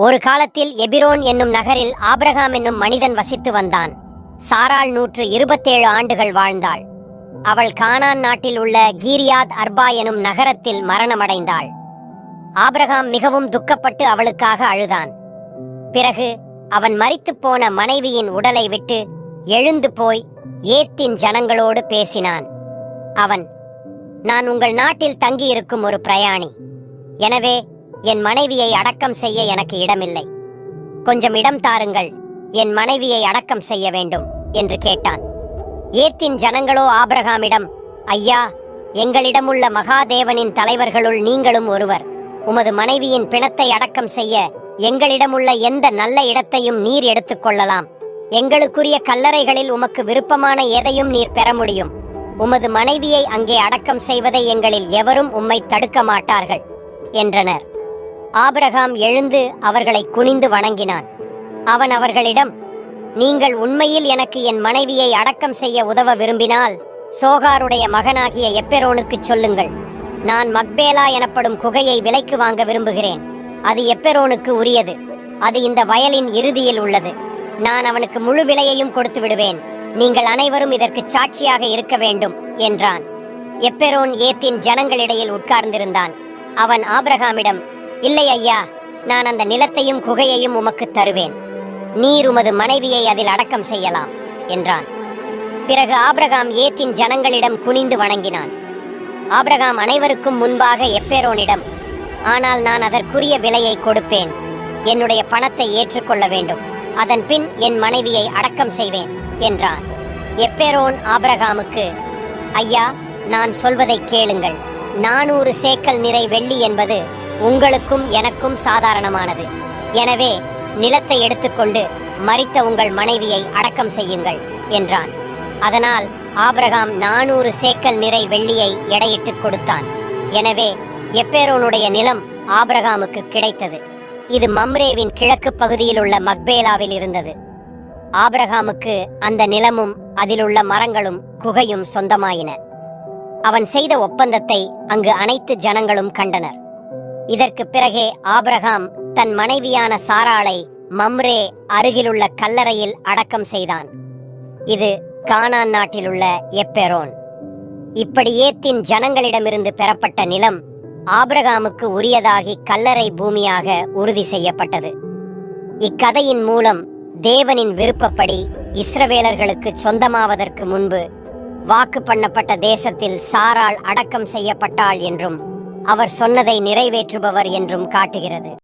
ஒரு காலத்தில் எபிரோன் என்னும் நகரில் ஆபிரகாம் என்னும் மனிதன் வசித்து வந்தான். சாராள் நூற்று இருபத்தேழு ஆண்டுகள் வாழ்ந்தாள். அவள் கானான் நாட்டில் உள்ள கீரியாத் அர்பா எனும் நகரத்தில் மரணமடைந்தாள். ஆபிரகாம் மிகவும் துக்கப்பட்டு அவளுக்காக அழுதான். பிறகு அவன் மரித்துப் போன மனைவியின் உடலை விட்டு எழுந்து போய் ஏத்தின் ஜனங்களோடு பேசினான். அவன் நான் உங்கள் நாட்டில் தங்கியிருக்கும் ஒரு பிரயாணி. எனவே என் மனைவியை அடக்கம் செய்ய எனக்கு இடமில்லை. கொஞ்சம் இடம் தாருங்கள் என் மனைவியை அடக்கம் செய்ய வேண்டும் என்று கேட்டான். ஏத்தின் ஜனங்களோ ஆபிரகாமிடம் ஐயா எங்களிடமுள்ள மகாதேவனின் தலைவர்களுள் நீங்களும் ஒருவர். உமது மனைவியின் பிணத்தை அடக்கம் செய்ய எங்களிடமுள்ள எந்த நல்ல இடத்தையும் நீர் எடுத்துக்கொள்ளலாம் எங்களுக்குரிய கல்லறைகளில் உமக்கு விருப்பமான எதையும் நீர் பெற முடியும். உமது மனைவியை அங்கே அடக்கம் செய்வதை எங்களில் எவரும் உம்மை தடுக்க மாட்டார்கள் என்றனர். ஆபிரகாம் எழுந்து அவர்களை குனிந்து வணங்கினான். அவன் அவர்களிடம் நீங்கள் உண்மையில் எனக்கு என் மனைவியை அடக்கம் செய்ய உதவ விரும்பினால் சோகாருடைய மகனாகிய எப்பெரோனுக்கு சொல்லுங்கள். நான் மக்பேலா எனப்படும் குகையை விலைக்கு வாங்க விரும்புகிறேன். அது எப்பெரோனுக்கு உரியது. அது இந்த வயலின் இறுதியில் உள்ளது. நான் அவனுக்கு முழு விலையையும் கொடுத்து விடுவேன். நீங்கள் அனைவரும் இதற்கு சாட்சியாக இருக்க வேண்டும் என்றான். எப்பெரோன் ஏத்தின் ஜனங்களிடையில் உட்கார்ந்திருந்தான். அவன் ஆபிரகாமிடம் இல்லை ஐயா நான் அந்த நிலத்தையும் குகையையும் உமக்கு தருவேன். நீர் உமது மனைவியை அதில் அடக்கம் செய்யலாம் என்றான். பிறகு ஆபிரகாம் ஏத்தின் ஜனங்களிடம் குனிந்து வணங்கினான். ஆபிரகாம் அனைவருக்கும் முன்பாக எப்பேரோனிடம் ஆனால் நான் அதற்குரிய விலையை கொடுப்பேன் என்னுடைய பணத்தை ஏற்றுக்கொள்ள வேண்டும் அதன் பின் என் மனைவியை அடக்கம் செய்வேன் என்றான். எப்பேரோன் ஆபிரகாமுக்கு ஐயா நான் சொல்வதை கேளுங்கள் நானூறு சேக்கல் நிறை வெள்ளி என்பது உங்களுக்கும் எனக்கும் சாதாரணமானது. எனவே நிலத்தை எடுத்துக்கொண்டு மறித்த உங்கள் மனைவியை அடக்கம் செய்யுங்கள் என்றான். அதனால் ஆபிரகாம் நானூறு சேக்கல் நிறை வெள்ளியை எடையிட்டுக் கொடுத்தான். எனவே எப்பேரோனுடைய நிலம் ஆபிரகாமுக்கு கிடைத்தது. இது மம்ரேவின் கிழக்கு பகுதியில் உள்ள மக்பேலாவில் இருந்தது. ஆபிரகாமுக்கு அந்த நிலமும் அதிலுள்ள மரங்களும் குகையும் சொந்தமாயின. அவன் செய்த ஒப்பந்தத்தை அங்கு அனைத்து ஜனங்களும் கண்டனர். இதற்கு பிறகே ஆபிரகாம் தன் மனைவியான சாராளை மம்ரே அருகிலுள்ள கல்லறையில் அடக்கம் செய்தான். இது கானான் நாட்டிலுள்ள எப்பெரோன். இப்படி ஏத்தின் ஜனங்களிடமிருந்து பெறப்பட்ட நிலம் ஆபிரகாமுக்கு உரியதாகி கல்லறை பூமியாக உறுதி செய்யப்பட்டது. இக்கதையின் மூலம் தேவனின் விருப்பப்படி இஸ்ரவேலர்களுக்கு சொந்தமாவதற்கு முன்பு வாக்கு பண்ணப்பட்ட தேசத்தில் சாரால் அடக்கம் செய்யப்பட்டாள் என்றும் அவர் சொன்னதை நிறைவேற்றுபவர் என்றும் காட்டுகிறது.